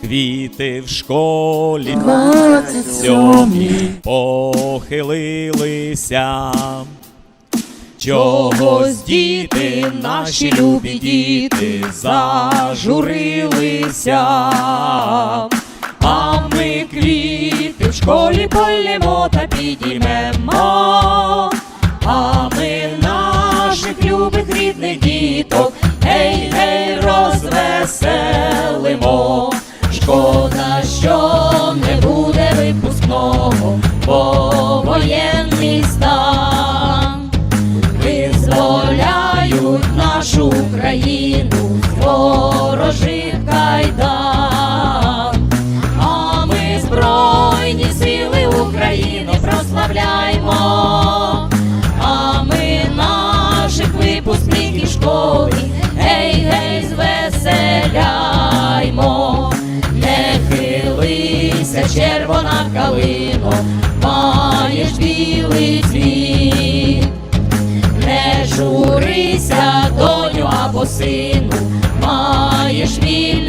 Квіти в школі сьомі. похилилися. Чогось діти, наші любі діти, зажурилися. А ми квіти в школі полємо та підіймемо. А ми наших любих рідних діток, гей, гей, розвеселимо. Нашу Україну з ворожих кайдан. А ми Збройні сили України прославляємо, а ми наших випускників школи, Син маєш вільну.